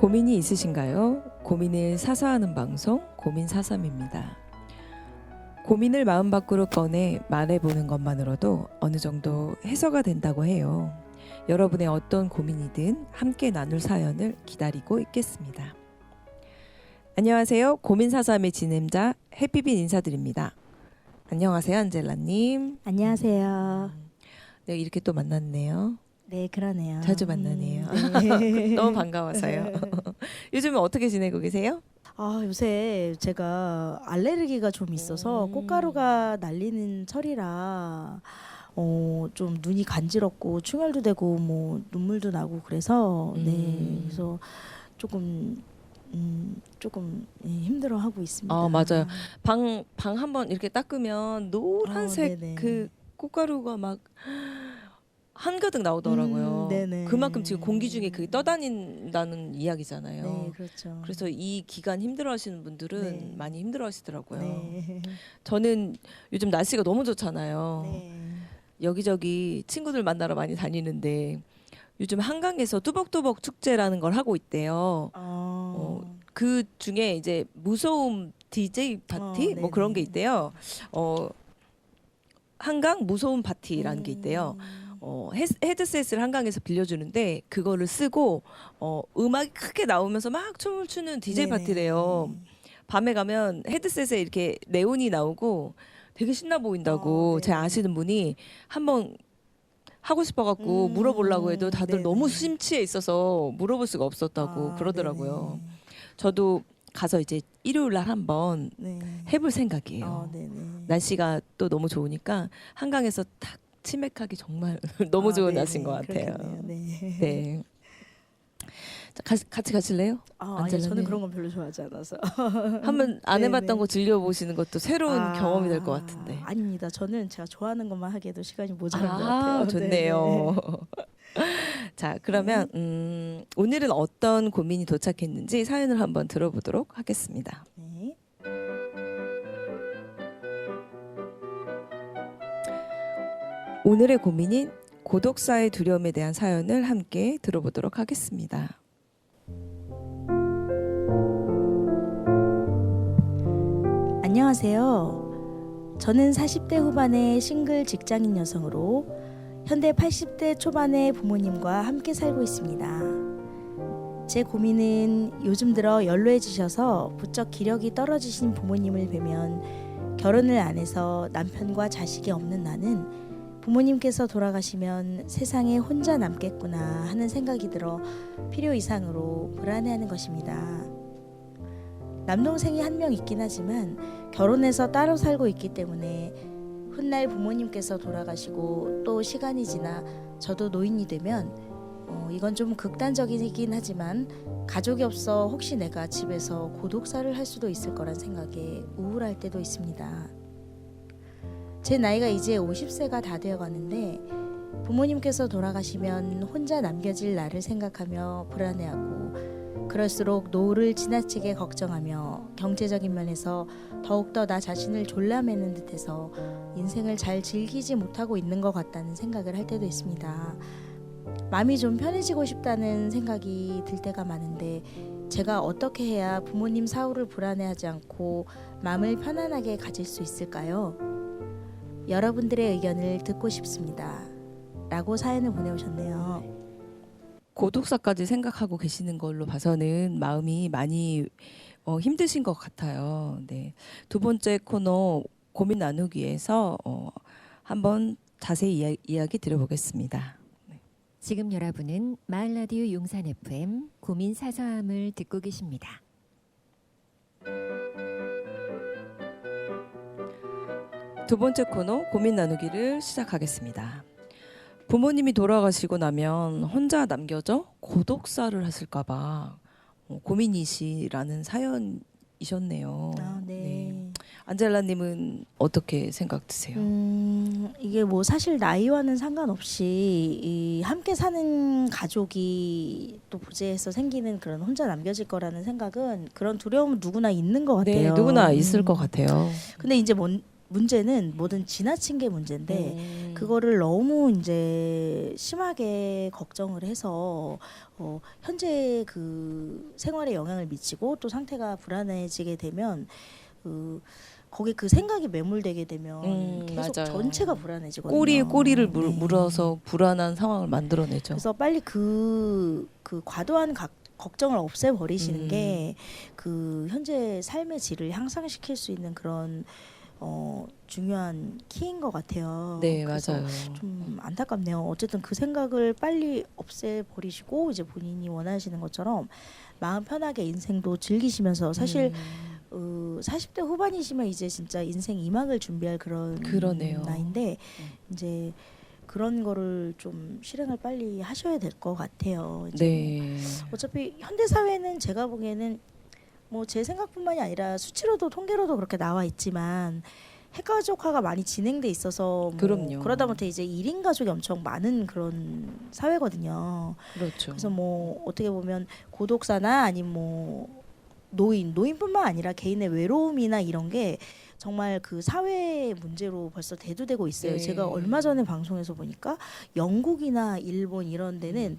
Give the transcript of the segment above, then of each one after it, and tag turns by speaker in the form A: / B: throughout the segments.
A: 고민이 있으신가요? 고민을 사서하는 방송 고민 사삼입니다. 고민을 마음 밖으로 꺼내 말해보는 것만으로도 어느 정도 해소가 된다고 해요. 여러분의 어떤 고민이든 함께 나눌 사연을 기다리고 있겠습니다. 안녕하세요. 고민 사삼의 진행자 해피빈 인사드립니다. 안녕하세요, 안젤라님.
B: 안녕하세요.
A: 네, 이렇게 또 만났네요.
B: 네, 그러네요.
A: 자주 만나네요.
B: 음, 네.
A: 너무 반가워서요. 요즘에 어떻게 지내고 계세요?
B: 아, 요새 제가 알레르기가 좀 있어서
A: 음.
B: 꽃가루가 날리는 철이라 어, 좀 눈이 간지럽고 충혈도 되고 뭐 눈물도 나고 그래서 네.
A: 음.
B: 그래서 조금 음, 조금 예, 힘들어 하고 있습니다.
A: 아, 맞아요. 방 방 한번 이렇게 닦으면 노란색
B: 어, 네네.
A: 그 꽃가루가 막 한가득 나오더라고요.
B: 음, 네네.
A: 그만큼 지금 공기 중에 그게 떠다닌다는 이야기잖아요.
B: 네, 그렇죠.
A: 그래서 이 기간 힘들어하시는 분들은
B: 네.
A: 많이 힘들어하시더라고요.
B: 네.
A: 저는 요즘 날씨가 너무 좋잖아요.
B: 네.
A: 여기저기 친구들 만나러 많이 다니는데 요즘 한강에서 뚜벅뚜벅 축제라는 걸 하고 있대요.
B: 어,
A: 그 중에 이제 무서움 DJ 파티
B: 어,
A: 뭐 그런 게. 있대요. 어 한강 무서움 파티라는 게 있대요.
B: 음.
A: 어 헤, 헤드셋을 한강에서 빌려주는데 그거를 쓰고 어 음악이 크게 나오면서 막 춤을 추는 DJ
B: 네네.
A: 파티래요. 밤에 가면 헤드셋에 이렇게 네온이 나오고 되게 신나 보인다고
B: 어,
A: 제
B: 네네.
A: 아시는 분이 한번 하고 싶어갖고
B: 음,
A: 물어보려고 해도 다들
B: 네네.
A: 너무 심취해 있어서 물어볼 수가 없었다고
B: 아,
A: 그러더라고요. 저도 가서 이제 일요일 날 한번
B: 네네. 네.
A: 해볼 생각이에요.
B: 어, 네네.
A: 날씨가 또 너무 좋으니까 한강에서 탁 치맥하기 정말 너무
B: 아,
A: 좋은
B: 네네.
A: 날씨인 것 같아요.
B: 그렇겠네요. 네.
A: 네. 자, 가, 같이 가실래요?
B: 아, 아니
A: 안젤라님?
B: 저는 그런 건 별로 좋아하지 않아서.
A: 한번 안
B: 네네.
A: 해봤던 거 즐겨보시는 것도 새로운
B: 아,
A: 경험이 될 것 같은데.
B: 아닙니다. 저는 제가 좋아하는 것만 하기에도 시간이 모자란 것
A: 아,
B: 같아요.
A: 좋네요. 자, 그러면 음, 오늘은 어떤 고민이 도착했는지 사연을 한번 들어보도록 하겠습니다.
B: 네.
A: 오늘의 고민인 고독사의 두려움에 대한 사연을 함께 들어보도록 하겠습니다.
B: 안녕하세요. 저는 40대 후반의 싱글 직장인 여성으로 현대 80대 초반의 부모님과 함께 살고 있습니다. 제 고민은 요즘 들어 연로해지셔서 부쩍 기력이 떨어지신 부모님을 뵈면 결혼을 안 해서 남편과 자식이 없는 나는 부모님께서 돌아가시면 세상에 혼자 남겠구나 하는 생각이 들어 필요 이상으로 불안해하는 것입니다. 남동생이 한 명 있긴 하지만 결혼해서 따로 살고 있기 때문에 훗날 부모님께서 돌아가시고 또 시간이 지나 저도 노인이 되면 어, 이건 좀 극단적이긴 하지만 가족이 없어 혹시 내가 집에서 고독사를 할 수도 있을 거란 생각에 우울할 때도 있습니다. 제 나이가 이제 50세가 다 되어 가는데 부모님께서 돌아가시면 혼자 남겨질 나를 생각하며 불안해하고 그럴수록 노후를 지나치게 걱정하며 경제적인 면에서 더욱더 나 자신을 졸라매는 듯해서 인생을 잘 즐기지 못하고 있는 것 같다는 생각을 할 때도 있습니다. 마음이 좀 편해지고 싶다는 생각이 들 때가 많은데 제가 어떻게 해야 부모님 사후를 불안해하지 않고 마음을 편안하게 가질 수 있을까요? 여러분들의 의견을 듣고 싶습니다. 라고 사연을 보내오셨네요.
A: 고독사까지 생각하고 계시는 걸로 봐서는 마음이 많이 어, 힘드신 것 같아요. 네. 두 번째 코너 고민 나누기에서 어, 한번 자세히 이야, 이야기 들어보겠습니다.
C: 지금 여러분은 마을 라디오 용산 FM 고민 사서함을 듣고 계십니다.
A: 두 번째 코너 고민 나누기를 시작하겠습니다. 부모님이 돌아가시고 나면 혼자 남겨져 고독사를 하실까봐 어, 고민이시라는 사연이셨네요.
B: 아, 네.
A: 안젤라님은 어떻게 생각 드세요?
B: 음, 이게 뭐 사실 나이와는 상관없이 이 함께 사는 가족이 또 부재해서 생기는 그런 혼자 남겨질 거라는 생각은 그런 두려움은 누구나 있는 것 같아요.
A: 네, 누구나
B: 음.
A: 있을 것 같아요.
B: 근데 이제 뭔 문제는 뭐든 지나친 게 문제인데
A: 음.
B: 그거를 너무 이제 심하게 걱정을 해서 어, 현재 그 생활에 영향을 미치고 또 상태가 불안해지게 되면 그 거기 그 생각이 매몰되게 되면
A: 음,
B: 계속
A: 맞아요.
B: 전체가 불안해지거든요.
A: 꼬리에 꼬리를 물,
B: 네.
A: 물어서 불안한 상황을 만들어내죠.
B: 그래서 빨리 그, 그 과도한 각, 걱정을 없애버리시는
A: 음.
B: 게그 현재 삶의 질을 향상시킬 수 있는 그런 어, 중요한 키인 것 같아요.
A: 네,
B: 그래서
A: 맞아요.
B: 좀 안타깝네요. 어쨌든 그 생각을 빨리 없애버리시고 이제 본인이 원하시는 것처럼 마음 편하게 인생도 즐기시면서 사실
A: 음.
B: 어, 40대 후반이시면 이제 진짜 인생 이막을 준비할 그런
A: 그러네요.
B: 나이인데
A: 음.
B: 이제 그런 거를 좀 실행을 빨리 하셔야 될 것 같아요. 이제
A: 네.
B: 어차피 현대 사회는 제가 보기에는 뭐 제 생각뿐만이 아니라 수치로도 통계로도 그렇게 나와 있지만 핵가족화가 많이 진행돼 있어서 뭐
A: 그럼요.
B: 그러다 못해 이제 1인 가족이 엄청 많은 그런 사회거든요.
A: 그렇죠.
B: 그래서 뭐 어떻게 보면 고독사나 아니면 뭐 노인, 노인뿐만 아니라 개인의 외로움이나 이런 게 정말 그 사회 문제로 벌써 대두되고 있어요.
A: 네.
B: 제가 얼마 전에 방송에서 보니까 영국이나 일본 이런 데는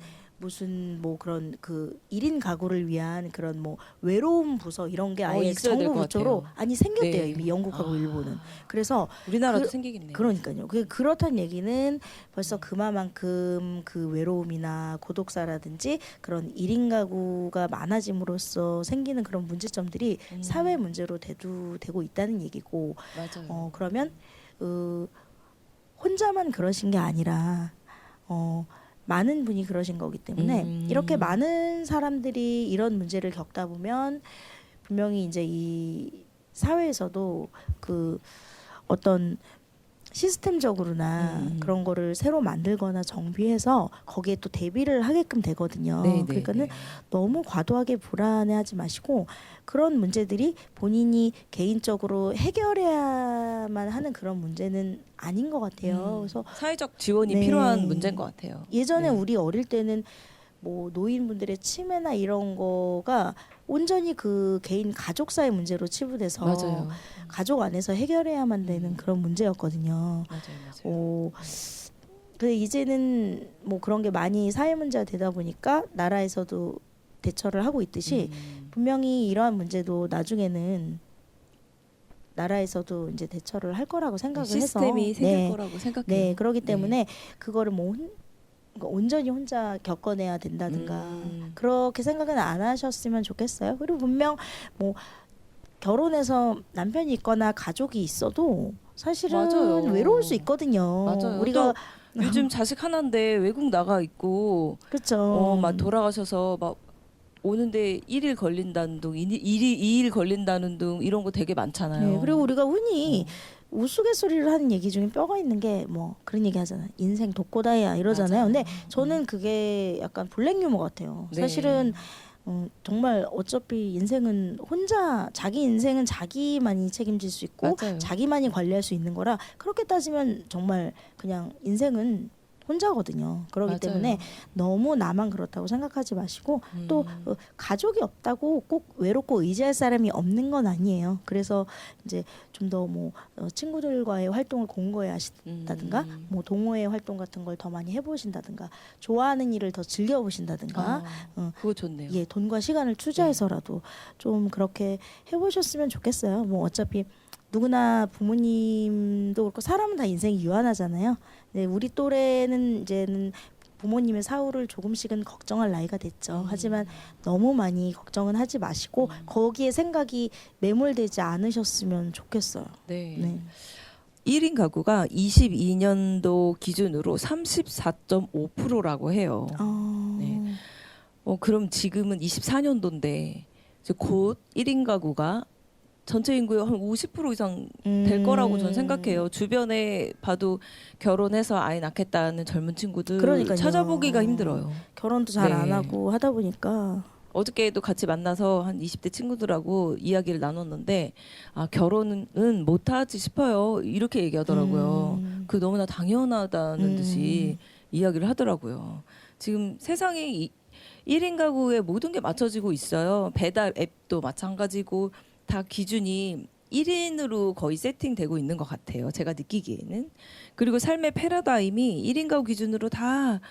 B: 무슨 뭐 그런 그 1인 가구를 위한 그런 뭐 외로움 부서 이런 게
A: 어,
B: 아예
A: 있어야 될것
B: 정부 부처로
A: 같아요.
B: 아니 생겼대요
A: 네.
B: 이미 영국하고
A: 아.
B: 일본은 그래서
A: 우리나라도
B: 그-
A: 생기겠네요.
B: 그러니까요. 그 그렇다는 얘기는 벌써 그만큼 그 외로움이나 고독사라든지 그런 1인 가구가 많아짐으로써 생기는 그런 문제점들이
A: 음.
B: 사회 문제로 대두되고 있다는 얘기고
A: 맞아요.
B: 어 그러면 어, 혼자만 그러신 게 아니라 어 많은 분이 그러신 거기 때문에
A: 음.
B: 이렇게 많은 사람들이 이런 문제를 겪다 보면 분명히 이제 이 사회에서도 그 어떤 시스템적으로나
A: 음.
B: 그런 거를 새로 만들거나 정비해서 거기에 또 대비를 하게끔 되거든요.
A: 네, 네,
B: 그러니까는
A: 네.
B: 너무 과도하게 불안해하지 마시고 그런 문제들이 본인이 개인적으로 해결해야만 하는 그런 문제는 아닌 것 같아요.
A: 음.
B: 그래서
A: 사회적 지원이
B: 네.
A: 필요한 문제인 것 같아요.
B: 예전에
A: 네.
B: 우리 어릴 때는 뭐 노인분들의 치매나 이런 거가 온전히 그 개인 가족사의 문제로 치부돼서
A: 맞아요.
B: 가족 안에서 해결해야만 되는
A: 음.
B: 그런 문제였거든요.
A: 맞아요. 맞아요.
B: 오, 근데 이제는 뭐 그런 게 많이 사회 문제가 되다 보니까 나라에서도 대처를 하고 있듯이
A: 음.
B: 분명히 이러한 문제도 나중에는 나라에서도 이제 대처를 할 거라고 생각을
A: 시스템이
B: 해서
A: 생길
B: 네,
A: 거라고 생각해요.
B: 네 그렇기
A: 네.
B: 때문에 그거를 뭐 혼, 온전히 혼자 겪어내야 된다든가
A: 음.
B: 그렇게 생각은 안 하셨으면 좋겠어요. 그리고 분명 뭐 결혼해서 남편이 있거나 가족이 있어도 사실은
A: 맞아요.
B: 외로울 수 있거든요.
A: 맞아요.
B: 우리가
A: 요즘 자식 하나인데 외국 나가 있고
B: 그렇죠.
A: 어, 막 돌아가셔서 막 오는데 1일 걸린다는 둥, 2일, 2일 걸린다는 둥 이런 거 되게 많잖아요.
B: 네, 그리고 우리가 흔히
A: 어.
B: 우스갯소리를 하는 얘기 중에 뼈가 있는 게 뭐 그런 얘기 하잖아요. 인생 독고다이야 이러잖아요.
A: 맞아요.
B: 근데 저는 그게 약간 블랙 유머 같아요.
A: 네.
B: 사실은 어, 정말 어차피 인생은 혼자 자기 인생은 자기만이 책임질 수 있고
A: 맞아요.
B: 자기만이 관리할 수 있는 거라 그렇게 따지면 정말 그냥 인생은 혼자거든요. 그렇기
A: 맞아요.
B: 때문에 너무 나만 그렇다고 생각하지 마시고 또
A: 음.
B: 어, 가족이 없다고 꼭 외롭고 의지할 사람이 없는 건 아니에요. 그래서 이제 좀 더 뭐 친구들과의 활동을 공고히 하신다든가
A: 음.
B: 뭐 동호회 활동 같은 걸 더 많이 해보신다든가 좋아하는 일을 더 즐겨보신다든가
A: 아,
B: 어,
A: 그거 좋네요.
B: 예 돈과 시간을 투자해서라도 좀 그렇게 해보셨으면 좋겠어요. 뭐 어차피 누구나 부모님도 그렇고 사람은 다 인생이 유한하잖아요. 네, 우리 또래는 이제는 부모님의 사후를 조금씩은 걱정할 나이가 됐죠.
A: 음.
B: 하지만 너무 많이 걱정은 하지 마시고
A: 음.
B: 거기에 생각이 매몰되지 않으셨으면 좋겠어요.
A: 네.
B: 네.
A: 1인 가구가 22년도 기준으로 34.5%라고 해요.
B: 어...
A: 네. 어, 그럼 지금은 24년도인데 이제 곧 1인 가구가 전체 인구의 한 50% 이상 될
B: 음.
A: 거라고 저는 생각해요. 주변에 봐도 결혼해서 아이 낳겠다는 젊은 친구들
B: 그러니까요.
A: 찾아보기가 힘들어요.
B: 결혼도 잘 안
A: 네.
B: 하고 하다 보니까
A: 어저께도 같이 만나서 한 20대 친구들하고 이야기를 나눴는데 아 결혼은 못하지 싶어요 이렇게 얘기하더라고요.
B: 음.
A: 그 너무나 당연하다는
B: 음.
A: 듯이 이야기를 하더라고요. 지금 세상에 이 1인 가구에 모든 게 맞춰지고 있어요. 배달 앱도 마찬가지고 다 기준이 1인으로 거의 세팅되고 있는 것 같아요. 제가 느끼기에는. 그리고 삶의 패러다임이 1인 가구 기준으로 다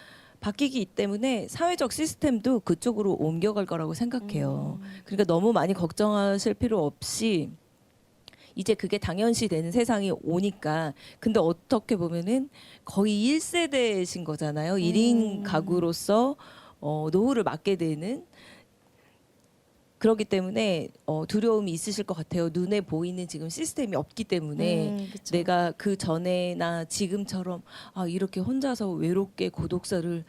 A: 바뀌기 때문에 사회적 시스템도 그쪽으로 옮겨갈 거라고 생각해요. 그러니까 너무 많이 걱정하실 필요 없이 이제 그게 당연시 되는 세상이 오니까 근데 어떻게 보면은 거의 1세대신 거잖아요. 일 1인
B: 음.
A: 가구로서 어, 노후를 맞게 되는 그렇기 때문에 어, 두려움이 있으실 것 같아요. 눈에 보이는 지금 시스템이 없기 때문에
B: 음, 그쵸.
A: 내가 그 전에나 지금처럼 아 이렇게 혼자서 외롭게 고독사를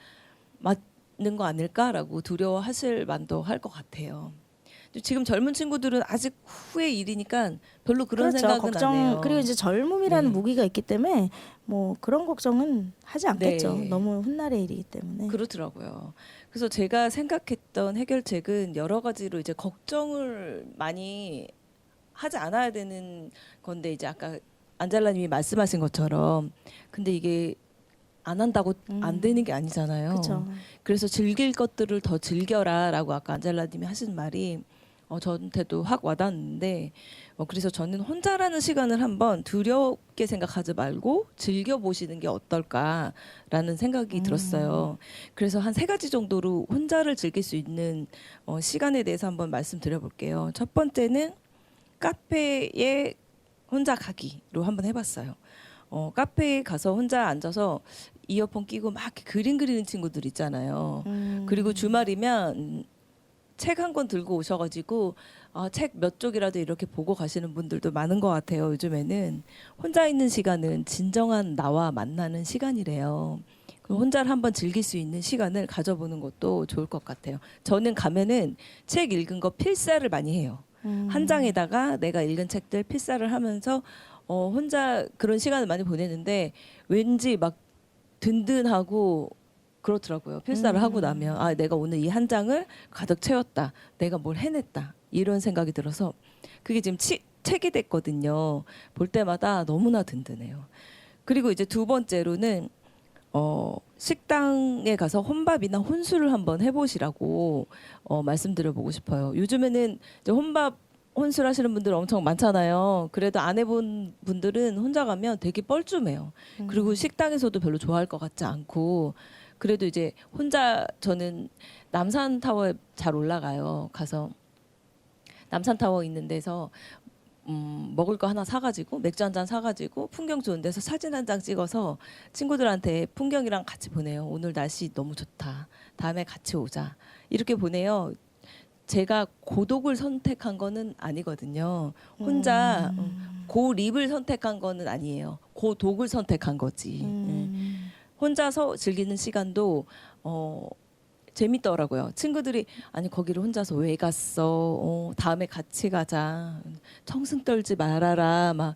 A: 맞는 거 아닐까라고 두려워하실 만도 할 것 같아요. 지금 젊은 친구들은 아직 후의 일이니까 별로 그런
B: 그렇죠.
A: 생각은
B: 걱정
A: 안 해요.
B: 그리고 이제 젊음이라는
A: 네.
B: 무기가 있기 때문에 뭐 그런 걱정은 하지 않겠죠.
A: 네.
B: 너무 훗날의 일이기 때문에.
A: 그렇더라고요. 그래서 제가 생각했던 해결책은 여러 가지로 이제 걱정을 많이 하지 않아야 되는 건데 이제 아까 안젤라님이 말씀하신 것처럼 근데 이게 안 한다고
B: 음.
A: 안 되는 게 아니잖아요.
B: 그렇죠.
A: 그래서 즐길 것들을 더 즐겨라라고 아까 안젤라님이 하신 말이 어, 저한테도 확 와닿는데 어, 그래서 저는 혼자라는 시간을 한번 두렵게 생각하지 말고 즐겨 보시는 게 어떨까라는 생각이
B: 음.
A: 들었어요. 그래서 한 세 가지 정도로 혼자를 즐길 수 있는 어, 시간에 대해서 한번 말씀드려 볼게요. 첫 번째는 카페에 혼자 가기로 한번 해봤어요. 어, 카페에 가서 혼자 앉아서 이어폰 끼고 막 그림 그리는 친구들 있잖아요.
B: 음.
A: 그리고 주말이면 책 한 권 들고 오셔가지고 아, 책몇 쪽이라도 이렇게 보고 가시는 분들도 많은 것 같아요. 요즘에는 혼자 있는 시간은 진정한 나와 만나는 시간이래요. 그 혼자를 한번 즐길 수 있는 시간을 가져보는 것도 좋을 것 같아요. 저는 가면은 책 읽은 거 필사를 많이 해요.
B: 음.
A: 한 장에다가 내가 읽은 책들 필사를 하면서 어, 혼자 그런 시간을 많이 보내는데 왠지 막 든든하고 그렇더라고요. 필사를
B: 음.
A: 하고 나면 아 내가 오늘 이 한 장을 가득 채웠다. 내가 뭘 해냈다. 이런 생각이 들어서 그게 지금 치, 책이 됐거든요. 볼 때마다 너무나 든든해요. 그리고 이제 두 번째로는 어, 식당에 가서 혼밥이나 혼술을 한번 해보시라고 어, 말씀드려보고 싶어요. 요즘에는 이제 혼밥 혼술 하시는 분들 엄청 많잖아요. 그래도 안 해본 분들은 혼자 가면 되게 뻘쭘해요.
B: 음.
A: 그리고 식당에서도 별로 좋아할 것 같지 않고 그래도 이제 혼자 저는 남산 타워에 잘 올라가요. 가서 남산 타워 있는 데서 음, 먹을 거 하나 사가지고 맥주 한 잔 사가지고 풍경 좋은 데서 사진 한 장 찍어서 친구들한테 풍경이랑 같이 보내요. 오늘 날씨 너무 좋다. 다음에 같이 오자. 이렇게 보내요. 제가 고독을 선택한 거는 아니거든요. 혼자
B: 음.
A: 고립을 선택한 거는 아니에요. 고독을 선택한 거지. 음.
B: 음.
A: 혼자서 즐기는 시간도 어 재밌더라고요. 친구들이 아니 거기를 혼자서 왜 갔어? 어, 다음에 같이 가자. 청승 떨지 말아라. 막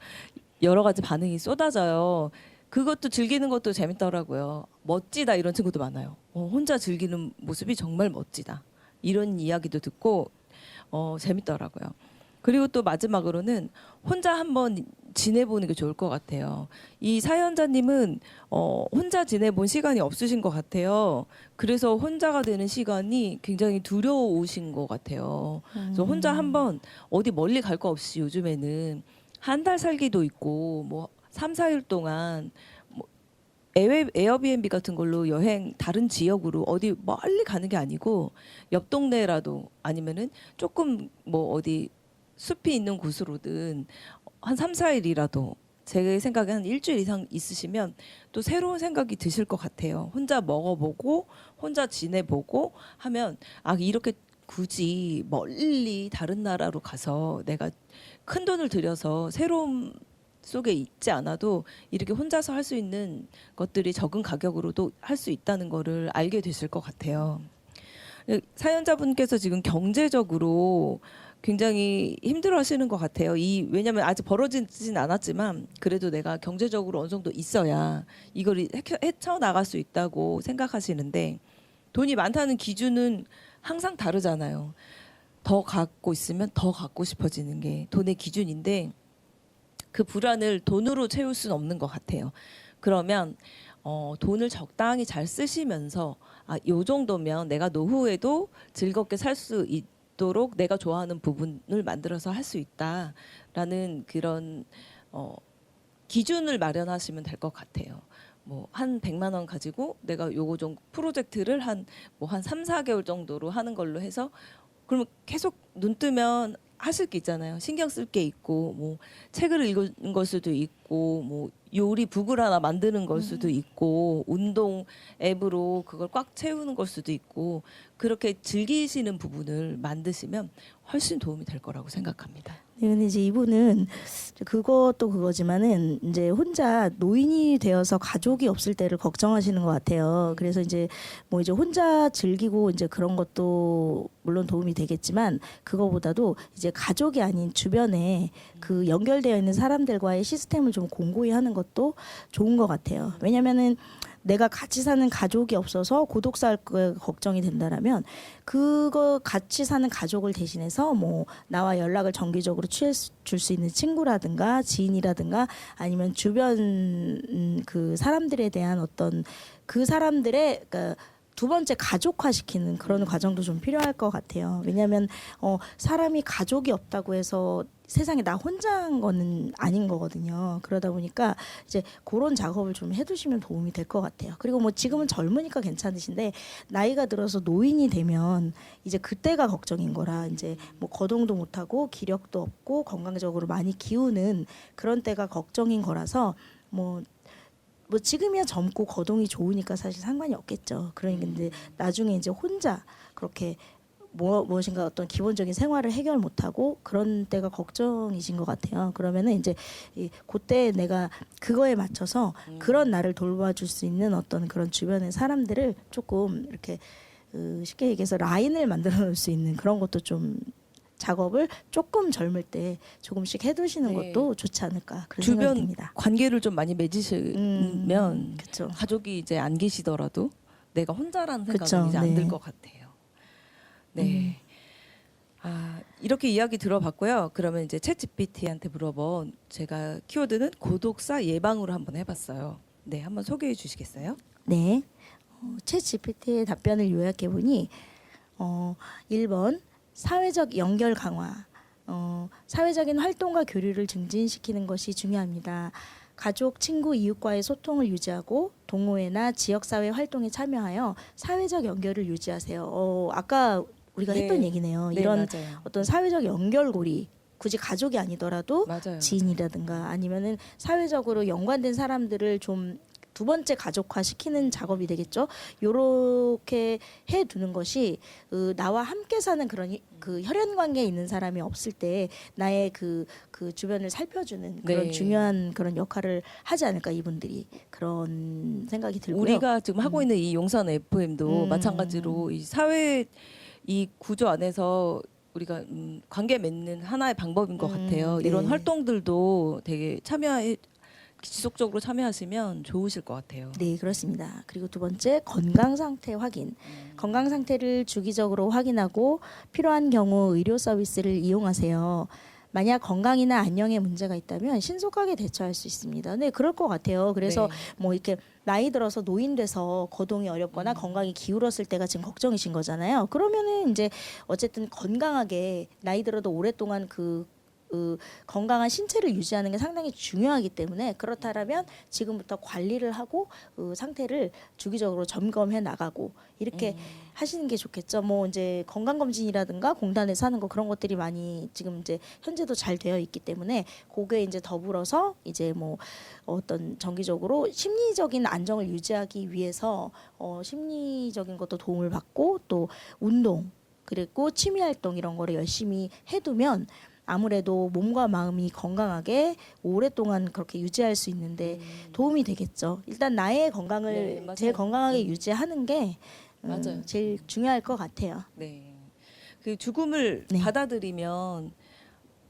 A: 여러 가지 반응이 쏟아져요. 그것도 즐기는 것도 재밌더라고요. 멋지다 이런 친구도 많아요. 어, 혼자 즐기는 모습이 정말 멋지다. 이런 이야기도 듣고 어, 재밌더라고요. 그리고 또 마지막으로는 혼자 한번 지내보는 게 좋을 것 같아요. 이 사연자님은 어, 혼자 지내본 시간이 없으신 것 같아요. 그래서 혼자가 되는 시간이 굉장히 두려우신 것 같아요. 그래서 혼자 한번 어디 멀리 갈 거 없이 요즘에는 한 달 살기도 있고 뭐 3, 4일 동안 뭐 에어, 에어비앤비 같은 걸로 여행 다른 지역으로 어디 멀리 가는 게 아니고 옆 동네라도 아니면은 조금 뭐 어디 숲이 있는 곳으로든 한 3, 4일이라도 제 생각에 한 일주일 이상 있으시면 또 새로운 생각이 드실 것 같아요. 혼자 먹어보고 혼자 지내보고 하면 아 이렇게 굳이 멀리 다른 나라로 가서 내가 큰 돈을 들여서 새로움 속에 있지 않아도 이렇게 혼자서 할 수 있는 것들이 적은 가격으로도 할 수 있다는 거를 알게 되실 것 같아요. 사연자분께서 지금 경제적으로 굉장히 힘들어 하시는 것 같아요. 이 왜냐하면 아직 벌어지진 않았지만 그래도 내가 경제적으로 어느 정도 있어야 이걸 헤쳐- 헤쳐 나갈 수 있다고 생각하시는데 돈이 많다는 기준은 항상 다르잖아요. 더 갖고 있으면 더 갖고 싶어지는 게 돈의 기준인데 그 불안을 돈으로 채울 수는 없는 것 같아요. 그러면 어, 돈을 적당히 잘 쓰시면서 아, 요 정도면 내가 노후에도 즐겁게 살 수 있도록 내가 좋아하는 부분을 만들어서 할 수 있다라는 그런 어, 기준을 마련하시면 될 것 같아요. 뭐한 100만 원 가지고 내가 요거 좀 프로젝트를 한 뭐한 3, 4개월 정도로 하는 걸로 해서 그러면 계속 눈 뜨면 하실 게 있잖아요. 신경 쓸 게 있고 뭐 책을 읽은 걸 수도 있고 뭐 요리 북을 하나 만드는 걸 수도 있고 운동 앱으로 그걸 꽉 채우는 걸 수도 있고 그렇게 즐기시는 부분을 만드시면 훨씬 도움이 될 거라고 생각합니다.
B: 네, 근데 이제 이분은 그것도 그거지만은 이제 혼자 노인이 되어서 가족이 없을 때를 걱정하시는 것 같아요. 그래서 이제 뭐 이제 혼자 즐기고 이제 그런 것도 물론 도움이 되겠지만 그거보다도 이제 가족이 아닌 주변에 그 연결되어 있는 사람들과의 시스템을 좀 공고히 하는 것도 좋은 것 같아요. 왜냐면은 내가 같이 사는 가족이 없어서 고독사할 거 걱정이 된다라면 그거 같이 사는 가족을 대신해서 뭐 나와 연락을 정기적으로 취해 줄 수 있는 친구라든가 지인이라든가 아니면 주변 음, 그 사람들에 대한 어떤 그 사람들의 그 두 번째 가족화 시키는 그런 과정도 좀 필요할 것 같아요. 왜냐하면 어 사람이 가족이 없다고 해서 세상에 나 혼자인 거는 아닌 거거든요. 그러다 보니까 이제 그런 작업을 좀 해두시면 도움이 될 것 같아요. 그리고 뭐 지금은 젊으니까 괜찮으신데 나이가 들어서 노인이 되면 이제 그때가 걱정인 거라 이제 뭐 거동도 못하고 기력도 없고 건강적으로 많이 기우는 그런 때가 걱정인 거라서 뭐. 뭐 지금이야 젊고 거동이 좋으니까 사실 상관이 없겠죠. 그러니까 근데 나중에 이제 혼자 그렇게 뭐 무엇인가 어떤 기본적인 생활을 해결 못하고 그런 때가 걱정이신 것 같아요. 그러면은 이제 이 그때 내가 그거에 맞춰서 그런 나를 돌봐줄 수 있는 어떤 그런 주변의 사람들을 조금 이렇게 그 쉽게 얘기해서 라인을 만들어 놓을 수 있는 그런 것도 좀 작업을 조금 젊을 때 조금씩 해두시는
A: 네.
B: 것도 좋지 않을까 그런
A: 주변
B: 생각이 듭니다.
A: 관계를 좀 많이 맺으시면
B: 그렇죠.
A: 가족이 이제 안 계시더라도 내가 혼자라는 생각은
B: 그쵸,
A: 이제 안
B: 네.
A: 들 것 같아요. 네. 아, 이렇게 이야기 들어봤고요. 그러면 이제 챗 GPT한테 물어본 제가 키워드는 고독사 예방으로 한번 해봤어요. 네, 한번 소개해 주시겠어요?
B: 네. 어, 챗 GPT의 답변을 요약해 보니 어, 1번 사회적 연결 강화. 어, 사회적인 활동과 교류를 증진시키는 것이 중요합니다. 가족, 친구, 이웃과의 소통을 유지하고 동호회나 지역사회 활동에 참여하여 사회적 연결을 유지하세요. 어, 아까 우리가
A: 네.
B: 했던 얘기네요.
A: 네,
B: 이런
A: 맞아요.
B: 어떤 사회적 연결고리 굳이 가족이 아니더라도
A: 맞아요.
B: 지인이라든가 아니면은 사회적으로 연관된 사람들을 좀 두 번째 가족화 시키는 작업이 되겠죠. 요렇게 해 두는 것이 그 나와 함께 사는 그런 이- 그 혈연 관계에 있는 사람이 없을 때 나의 그 그 주변을 살펴주는 그런
A: 네.
B: 중요한 그런 역할을 하지 않을까 이분들이 그런 생각이 들고요.
A: 우리가 지금 하고 있는 이 용산 FM도
B: 음.
A: 마찬가지로 이 사회 이 구조 안에서 우리가 음, 관계 맺는 하나의 방법인 것
B: 음,
A: 같아요.
B: 네.
A: 이런 활동들도 되게 참여해 지속적으로 참여하시면 좋으실 것 같아요.
B: 네, 그렇습니다. 그리고 두 번째 건강 상태 확인.
A: 음.
B: 건강 상태를 주기적으로 확인하고 필요한 경우 의료 서비스를 이용하세요. 만약 건강이나 안녕에 문제가 있다면 신속하게 대처할 수 있습니다. 네, 그럴 것 같아요. 그래서
A: 네.
B: 뭐 이렇게 나이 들어서 노인 돼서 거동이 어렵거나
A: 음.
B: 건강이 기울었을 때가 지금 걱정이신 거잖아요. 그러면은 이제 어쨌든 건강하게 나이 들어도 오랫동안 그 그 건강한 신체를 유지하는 게 상당히 중요하기 때문에 그렇다면 지금부터 관리를 하고 그 상태를 주기적으로 점검해 나가고 이렇게
A: 음.
B: 하시는 게 좋겠죠. 뭐 이제 건강 검진이라든가 공단에서 하는 거 그런 것들이 많이 지금 이제 현재도 잘 되어 있기 때문에 그게 이제 더불어서 이제 뭐 어떤 정기적으로 심리적인 안정을 유지하기 위해서 어 심리적인 것도 도움을 받고 또 운동 그리고 취미 활동 이런 거를 열심히 해두면 아무래도 몸과 마음이 건강하게 오랫동안 그렇게 유지할 수 있는데 도움이 되겠죠. 일단 나의 건강을
A: 음. 네, 맞아요.
B: 제일 건강하게
A: 음.
B: 유지하는 게 음,
A: 맞아요.
B: 제일 중요할 것 같아요.
A: 네. 그 죽음을
B: 네.
A: 받아들이면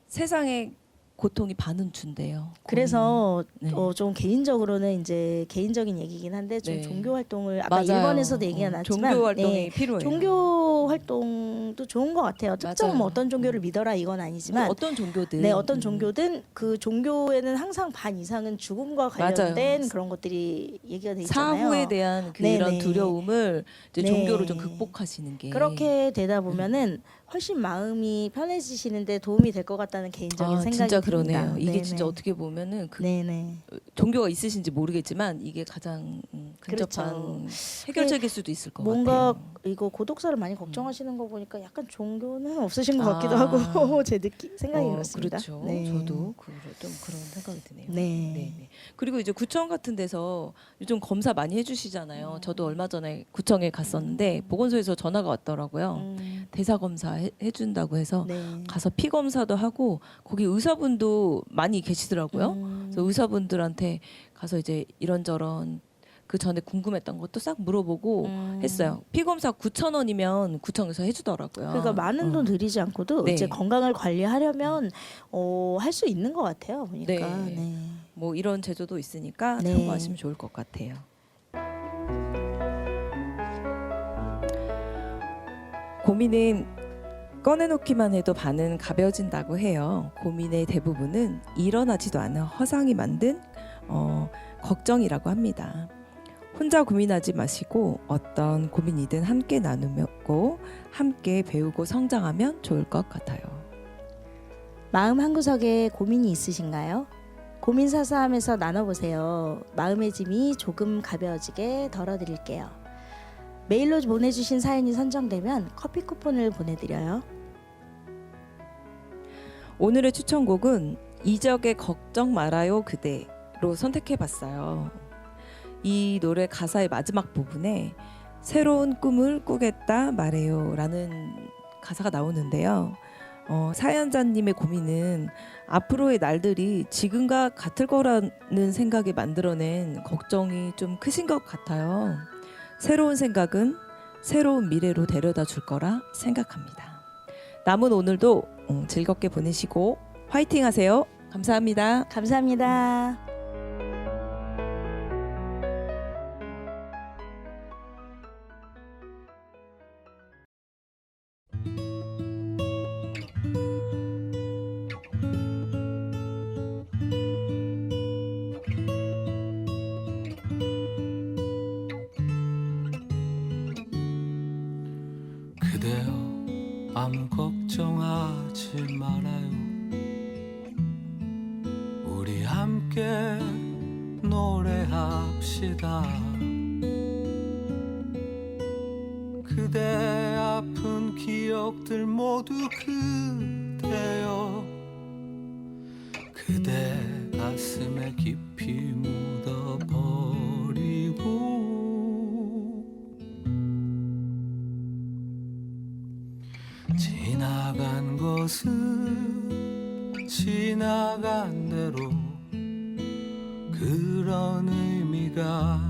A: 세상에 고통이 반은 준대요.
B: 그래서
A: 네.
B: 어, 좀 개인적으로는 이제 개인적인 얘기긴 한데 좀
A: 네.
B: 종교 활동을 아까
A: 맞아요.
B: 일본에서도 얘기가
A: 어,
B: 나왔지만
A: 종교 활동이
B: 네,
A: 필요해요.
B: 종교 활동도 좋은 것 같아요. 특정
A: 맞아요.
B: 뭐 어떤 종교를 믿어라 이건 아니지만
A: 어떤 종교든
B: 네 어떤
A: 음.
B: 종교든 그 종교에는 항상 반 이상은 죽음과 관련된
A: 맞아요.
B: 그런 것들이 얘기가 돼 있잖아요.
A: 사후에 대한
B: 네,
A: 그런
B: 네.
A: 두려움을 이제
B: 네.
A: 종교로 좀 극복하시는 게
B: 그렇게 되다 보면은 훨씬 마음이 편해지시는데 도움이 될 것 같다는 개인적인
A: 아,
B: 생각이
A: 진짜
B: 듭니다.
A: 그러네요. 이게
B: 네네.
A: 진짜 어떻게 보면은 그
B: 네네.
A: 종교가 있으신지 모르겠지만 이게 가장 음, 근접한
B: 그렇죠.
A: 해결책일 수도 있을 것
B: 뭔가
A: 같아요.
B: 이거 고독사를 많이 걱정하시는 거 보니까 약간 종교는 없으신 것
A: 아.
B: 같기도 하고 제 느낌 생각이
A: 어,
B: 그렇습니다.
A: 그렇죠.
B: 네.
A: 저도 그, 좀 그런 생각이 드네요.
B: 네.
A: 네. 그리고 이제 구청 같은 데서 요즘 검사 많이 해주시잖아요.
B: 음.
A: 저도 얼마 전에 구청에 갔었는데 보건소에서 전화가 왔더라고요.
B: 음,
A: 대사 검사 해, 해준다고 해서
B: 네.
A: 가서 피 검사도 하고 거기 의사분도 많이 계시더라고요.
B: 음,
A: 그래서 의사분들한테 가서 이제 이런저런 그 전에 궁금했던 것도 싹 물어보고
B: 음.
A: 했어요. 피 검사 9천 원이면 구청에서 해주더라고요.
B: 그러니까 많은
A: 어.
B: 돈 들이지 않고도
A: 네.
B: 이제 건강을 관리하려면 어, 할 수 있는 것 같아요. 보니까.
A: 네.
B: 네.
A: 뭐 이런 제도도 있으니까
B: 네.
A: 참고하시면 좋을 것 같아요. 고민은 꺼내놓기만 해도 반은 가벼워진다고 해요. 고민의 대부분은 일어나지도 않은 허상이 만든 어, 걱정이라고 합니다. 혼자 고민하지 마시고 어떤 고민이든 함께 나누고 함께 배우고 성장하면 좋을 것 같아요.
B: 마음 한 구석에 고민이 있으신가요? 고민 사서함에서 나눠보세요. 마음의 짐이 조금 가벼워지게 덜어드릴게요. 메일로 보내주신 사연이 선정되면 커피 쿠폰을 보내드려요.
A: 오늘의 추천곡은 이적의 걱정 말아요 그대로 선택해봤어요. 이 노래 가사의 마지막 부분에 새로운 꿈을 꾸겠다 말해요 라는 가사가 나오는데요. 어, 사연자님의 고민은 앞으로의 날들이 지금과 같을 거라는 생각이 만들어낸 걱정이 좀 크신 것 같아요. 새로운 생각은 새로운 미래로 데려다 줄 거라 생각합니다. 남은 오늘도 음, 즐겁게 보내시고 화이팅 하세요. 감사합니다.
B: 감사합니다.
D: 깊이 묻어버리고 지나간 것은 지나간 대로 그런 의미가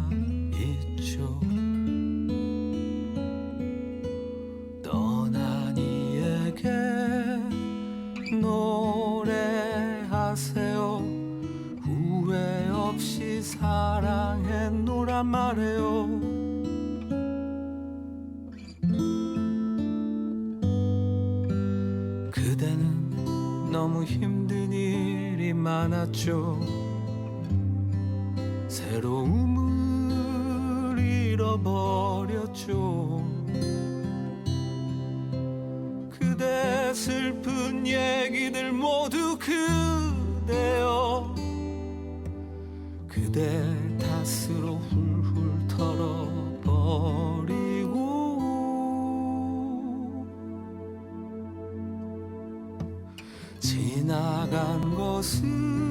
D: 많았죠 새로움을 잃어버렸죠. 그대 슬픈 얘기들 모두 그대여 그대 탓으로 훌훌 털어버리고 지나간 것은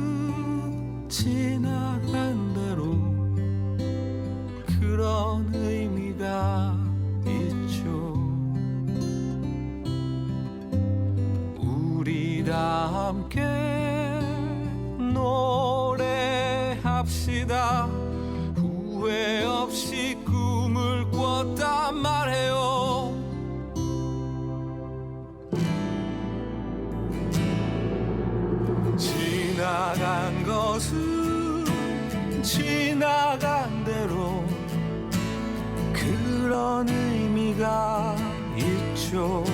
D: 것은 지나간 대로 그런 의미가 있죠